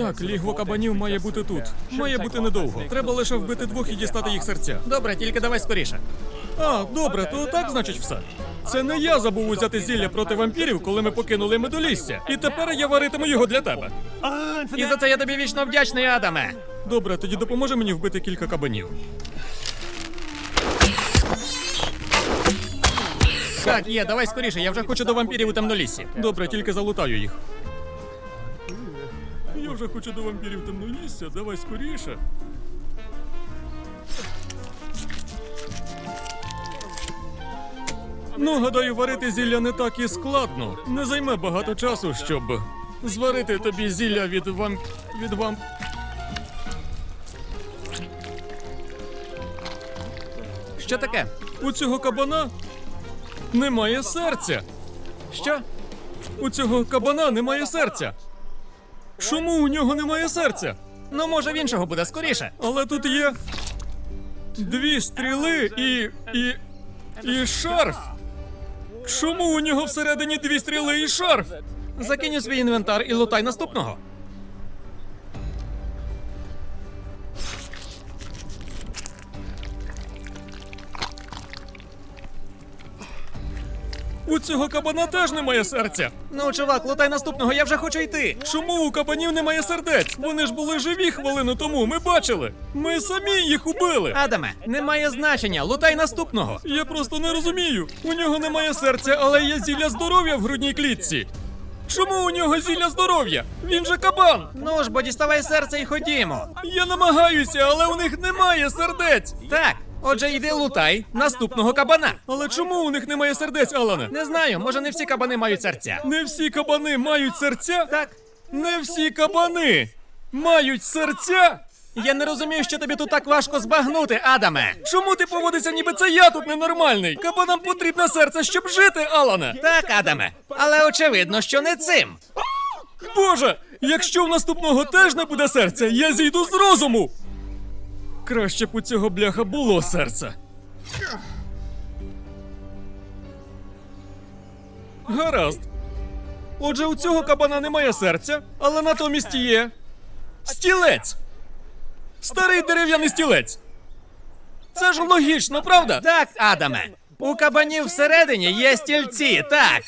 Так, лігво кабанів має бути тут. Має бути недовго. Треба лише вбити двох і дістати їх серця. Добре, тільки давай скоріше. А, добре, то так значить все. Це не я забув узяти зілля проти вампірів, коли ми покинули медолісся. І тепер я варитиму його для тебе. І за це я тобі вічно вдячний, Адаме. Добре, тоді допоможи мені вбити кілька кабанів. Так, є, давай скоріше, я вже хочу до вампірів у темноліссі. Добре, тільки залутаю їх. Вже хочу до вампірів темнолісся, давай скоріше. Ну, гадаю, варити зілля не так і складно. Не займе багато часу, щоб зварити тобі зілля від вам. від вам. Що таке? У цього кабана немає серця. Що? У цього кабана немає серця. Чому у нього немає серця? Ну, може, в іншого буде скоріше. Але тут є дві стріли і. і. і шарф. Чому у нього всередині дві стріли і шарф? Закинь у свій інвентар і лутай наступного. У цього кабана теж немає серця. Ну, чувак, лутай наступного, я вже хочу йти. Чому у кабанів немає сердець? Вони ж були живі хвилину тому, ми бачили. Ми самі їх убили. Адаме, немає значення, лутай наступного. Я просто не розумію. У нього немає серця, але є зілля здоров'я в грудній клітці. Чому у нього зілля здоров'я? Він же кабан. Ну ж, бо діставай серце і ходімо. Я намагаюся, але у них немає сердець. Так, отже, йди лутай наступного кабана. Але чому у них немає сердець, Алане? Не знаю, може не всі кабани мають серця. Не всі кабани мають серця? Так. Не всі кабани мають серця? Я не розумію, що тобі тут так важко збагнути, Адаме. Чому ти поводишся, ніби це я тут ненормальний? Кабанам потрібне серце, щоб жити, Алане. Так, Адаме. Але очевидно, що не цим. Боже, якщо в наступного теж не буде серця, я зійду з розуму. Краще б у цього бляха було серце. Гаразд. Отже, у цього кабана немає серця, але натомість є. Стілець! Старий дерев'яний стілець. Це ж логічно, правда? Так, Адаме. У кабанів всередині є стільці, так.